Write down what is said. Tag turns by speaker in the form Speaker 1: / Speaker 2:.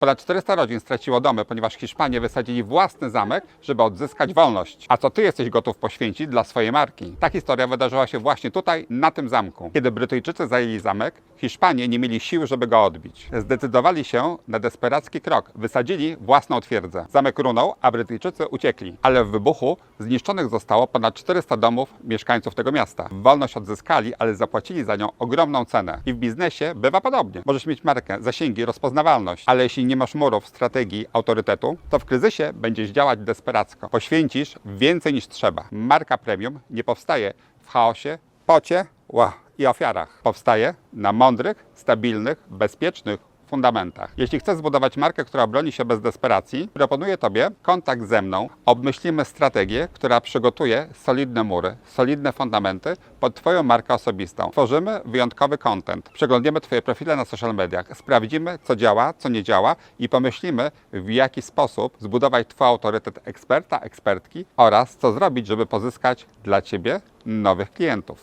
Speaker 1: Ponad 400 rodzin straciło domy, ponieważ Hiszpanie wysadzili własny zamek, żeby odzyskać wolność. A co ty jesteś gotów poświęcić dla swojej marki? Ta historia wydarzyła się właśnie tutaj, na tym zamku. Kiedy Brytyjczycy zajęli zamek, Hiszpanie nie mieli sił, żeby go odbić. Zdecydowali się na desperacki krok. Wysadzili własną twierdzę. Zamek runął, a Brytyjczycy uciekli. Ale w wybuchu zniszczonych zostało ponad 400 domów mieszkańców tego miasta. Wolność odzyskali, ale zapłacili za nią ogromną cenę. I w biznesie bywa podobnie. Możesz mieć markę, zasięgi, rozpoznawalność, ale jeśli nie masz murów, strategii, autorytetu, to w kryzysie będziesz działać desperacko. Poświęcisz więcej niż trzeba. Marka premium nie powstaje w chaosie, pocie ła, i ofiarach. Powstaje na mądrych, stabilnych, bezpiecznych fundamentach. Jeśli chcesz zbudować markę, która broni się bez desperacji, proponuję Tobie kontakt ze mną. Obmyślimy strategię, która przygotuje solidne mury, solidne fundamenty pod Twoją markę osobistą. Tworzymy wyjątkowy content. Przeglądniemy Twoje profile na social mediach, sprawdzimy, co działa, co nie działa i pomyślimy, w jaki sposób zbudować Twój autorytet eksperta, ekspertki oraz co zrobić, żeby pozyskać dla Ciebie nowych klientów.